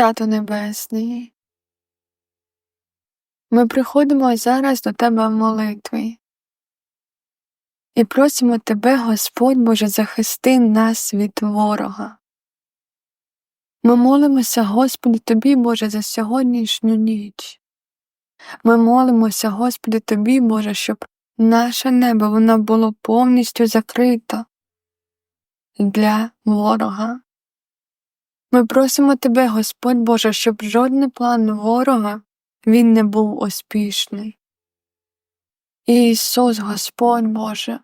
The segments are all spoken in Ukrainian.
Тато Небесний, ми приходимо зараз до Тебе в молитві і просимо Тебе, Господь Боже, захисти нас від ворога. Ми молимося, Господи, Тобі, Боже, за сьогоднішню ніч. Ми молимося, Господи, Тобі, Боже, щоб наше небо воно було повністю закрито для ворога. Ми просимо Тебе, Господь Боже, щоб жодний план ворога він не був успішний. Ісус, Господь Боже,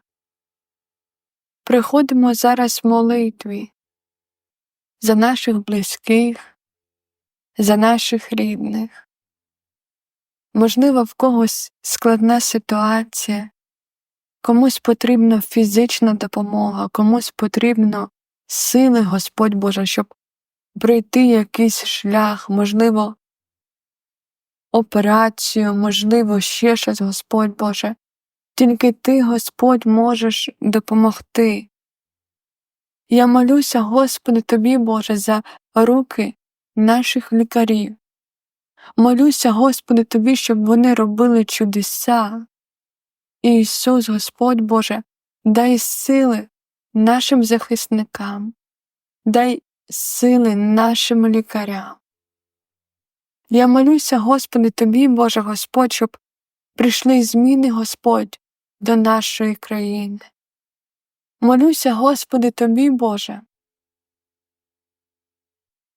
приходимо зараз в молитві за наших близьких, за наших рідних. Можливо, в когось складна ситуація, комусь потрібна фізична допомога, комусь потрібно сили, Господь Боже, щоб пройти якийсь шлях, можливо, операцію, можливо, ще щось, Господь Боже. Тільки Ти, Господь, можеш допомогти. Я молюся, Господи, Тобі, Боже, за руки наших лікарів. Молюся, Господи, Тобі, щоб вони робили чудеса. Ісус, Господь Боже, дай сили нашим захисникам, дай сили нашим лікарям. Я молюся, Господи, Тобі, Боже Господь, щоб прийшли зміни, Господь, до нашої країни. Молюся, Господи, Тобі, Боже,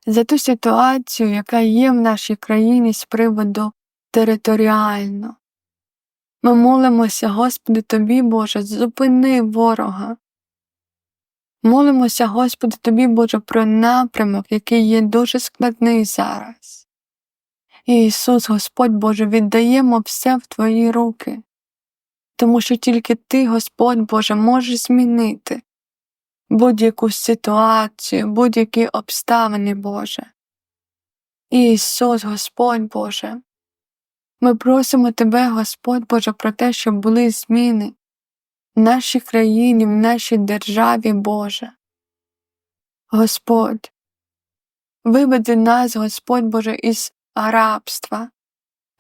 за ту ситуацію, яка є в нашій країні з приводу територіально. Ми молимося, Господи, Тобі, Боже, зупини ворога. Молимося, Господи, Тобі, Боже, про напрямок, який є дуже складний зараз. Ісус, Господь Боже, віддаємо все в Твої руки, тому що тільки Ти, Господь Боже, можеш змінити будь-яку ситуацію, будь-які обставини, Боже. Ісус, Господь Боже, ми просимо Тебе, Господь Боже, про те, щоб були зміни нашій країні, в нашій державі, Боже. Господь, виведи нас, Господь Боже, із рабства,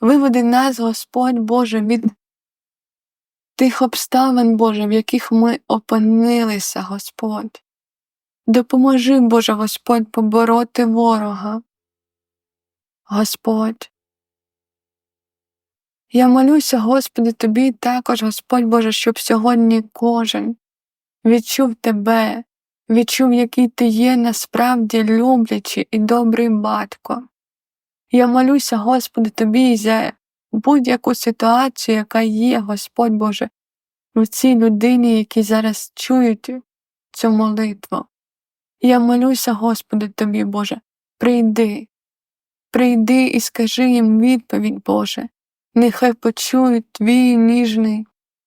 виведи нас, Господь Боже, від тих обставин, Боже, в яких ми опинилися, Господь. Допоможи, Боже Господь, побороти ворога. Господь. Я молюся, Господи, Тобі також, Господь Боже, щоб сьогодні кожен відчув Тебе, відчув, який Ти є насправді люблячий і добрий батько. Я молюся, Господи, Тобі за будь-яку ситуацію, яка є, Господь Боже, в цій людині, які зараз чують цю молитву. Я молюся, Господи, Тобі, Боже, прийди, прийди і скажи їм відповідь, Боже, нехай почують твій ніжний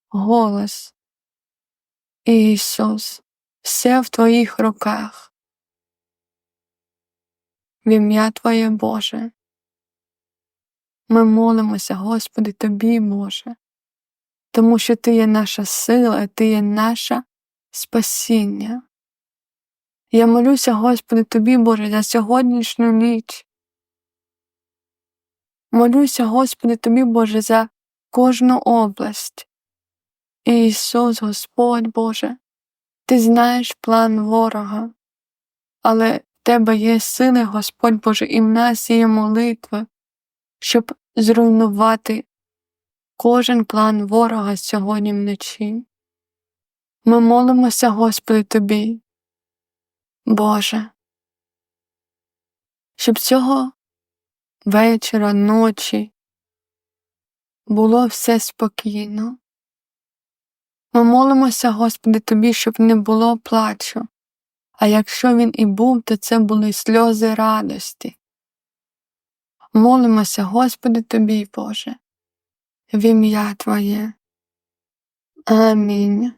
голос. Ісус, все в Твоїх руках. В ім'я Твоє Боже. Ми молимося, Господи, Тобі, Боже, тому що Ти є наша сила, Ти є наше спасіння. Я молюся, Господи, Тобі, Боже, за сьогоднішню ніч. Молюся, Господи, Тобі, Боже, за кожну область. Ісус, Господь Боже, Ти знаєш план ворога, але в Тебе є сили, Господь Боже, і в нас є молитви, щоб зруйнувати кожен план ворога сьогодні вночі. Ми молимося, Господи, Тобі, Боже, щоб цього вечора, ночі було все спокійно. Ми молимося, Господи, Тобі, щоб не було плачу, а якщо він і був, то це були сльози радості. Молимося, Господи, Тобі, Боже, в ім'я Твоє. Амінь.